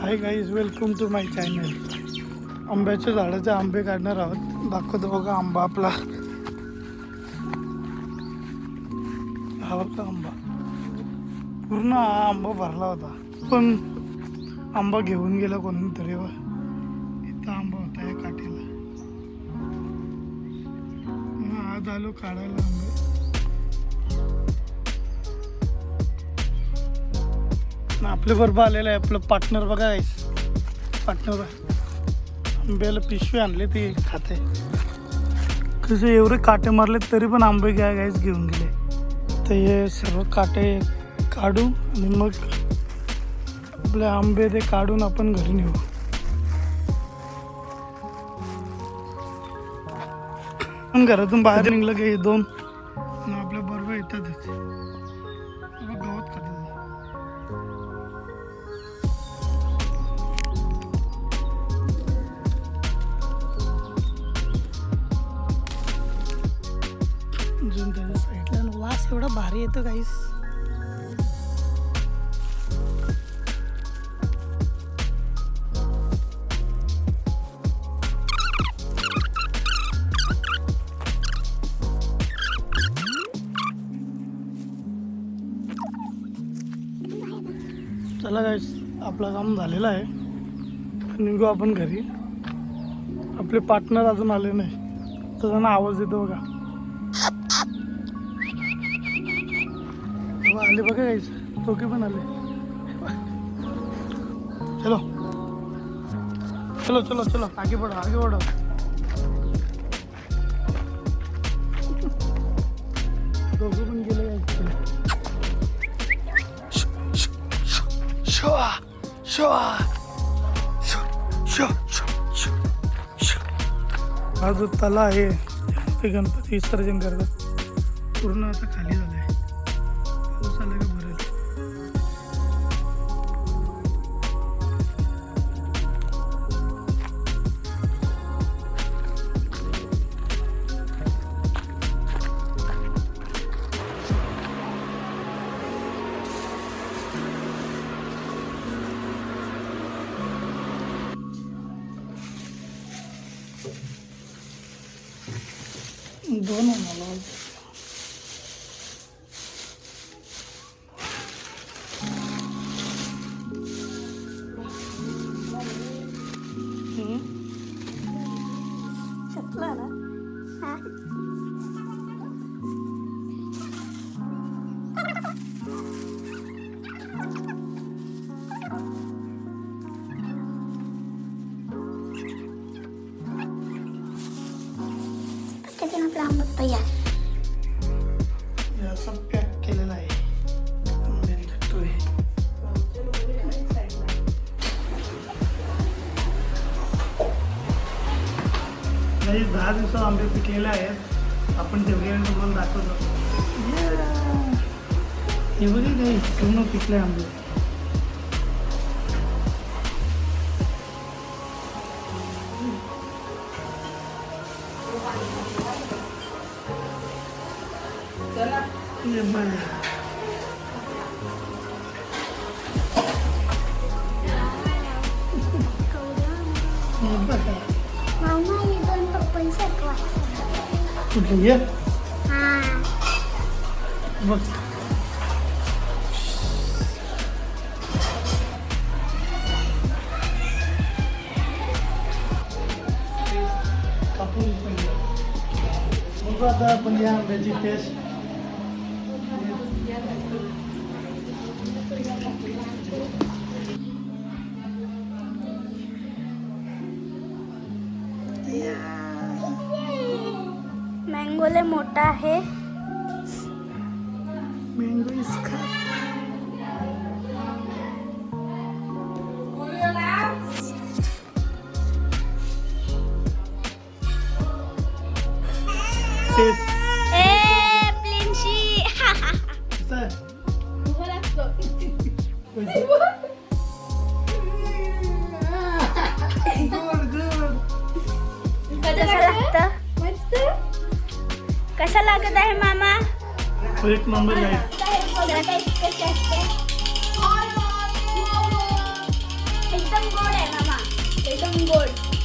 Hi guys welcome to my channel आंब्याच्या झाडाचे आंबे काढणार आहोत. दाखवतो बघा आंबा आपला. हा बघा आंबा. पूर्ण हा आंबा भरला होता. पण आंबा घेऊन गेला कोणीतरी व इथं आंबा होता या काठीला. मग आज आलो काढायला आंबे. आपल्या बरोबर आलेलं आहे. आपलं पार्टनर बघा पार्टनर आंब्याला पिशवी आणली ती खाते. कसे एवढे काटे मारले तरी पण आंबे घ्या गायच घेऊन गेले. तर हे सर्व काटे काढू आणि मग आपले आंबे ते काढून आपण घरी नेऊ. पण घरातून बाहेर निघलं की दोन एवढा भारी येतो काहीच चला गाईस आपलं काम झालेलं आहे. निघू आपण घरी. आपले पार्टनर अजून आले नाही. तर त्यांना आवाज येतो बघा. आले बघा गाईस दोघे पण आले. चलो. चलो चलो चलो. आगे बढ़ो आगे बढ़ो. दोघं पण गेले हा जो तला आहे ते गणपती विसर्जन करतात. पूर्ण आता खाली झालं. 嗯，不冷了。嗯，热了，啊。आंबा तयार. असं पॅक केलेलं आहे. दहा दिवसात आंबे पिकलेले आहेत. आपण ठेवलेले तुम्हाला दाखवतो. Yeah. हे बघा काही पूर्ण पिकले आंबे. हे बघा. हे बघा. मामा हे दोन पप्पन शकवा कुठे ये हा बघ मँगो लय मोठा आहे. मँगो इसका ए प्लिन्शी. कसा लागत आहे मामा? एक नंबर एकदम गोड आहे मामा. एकदम गोड.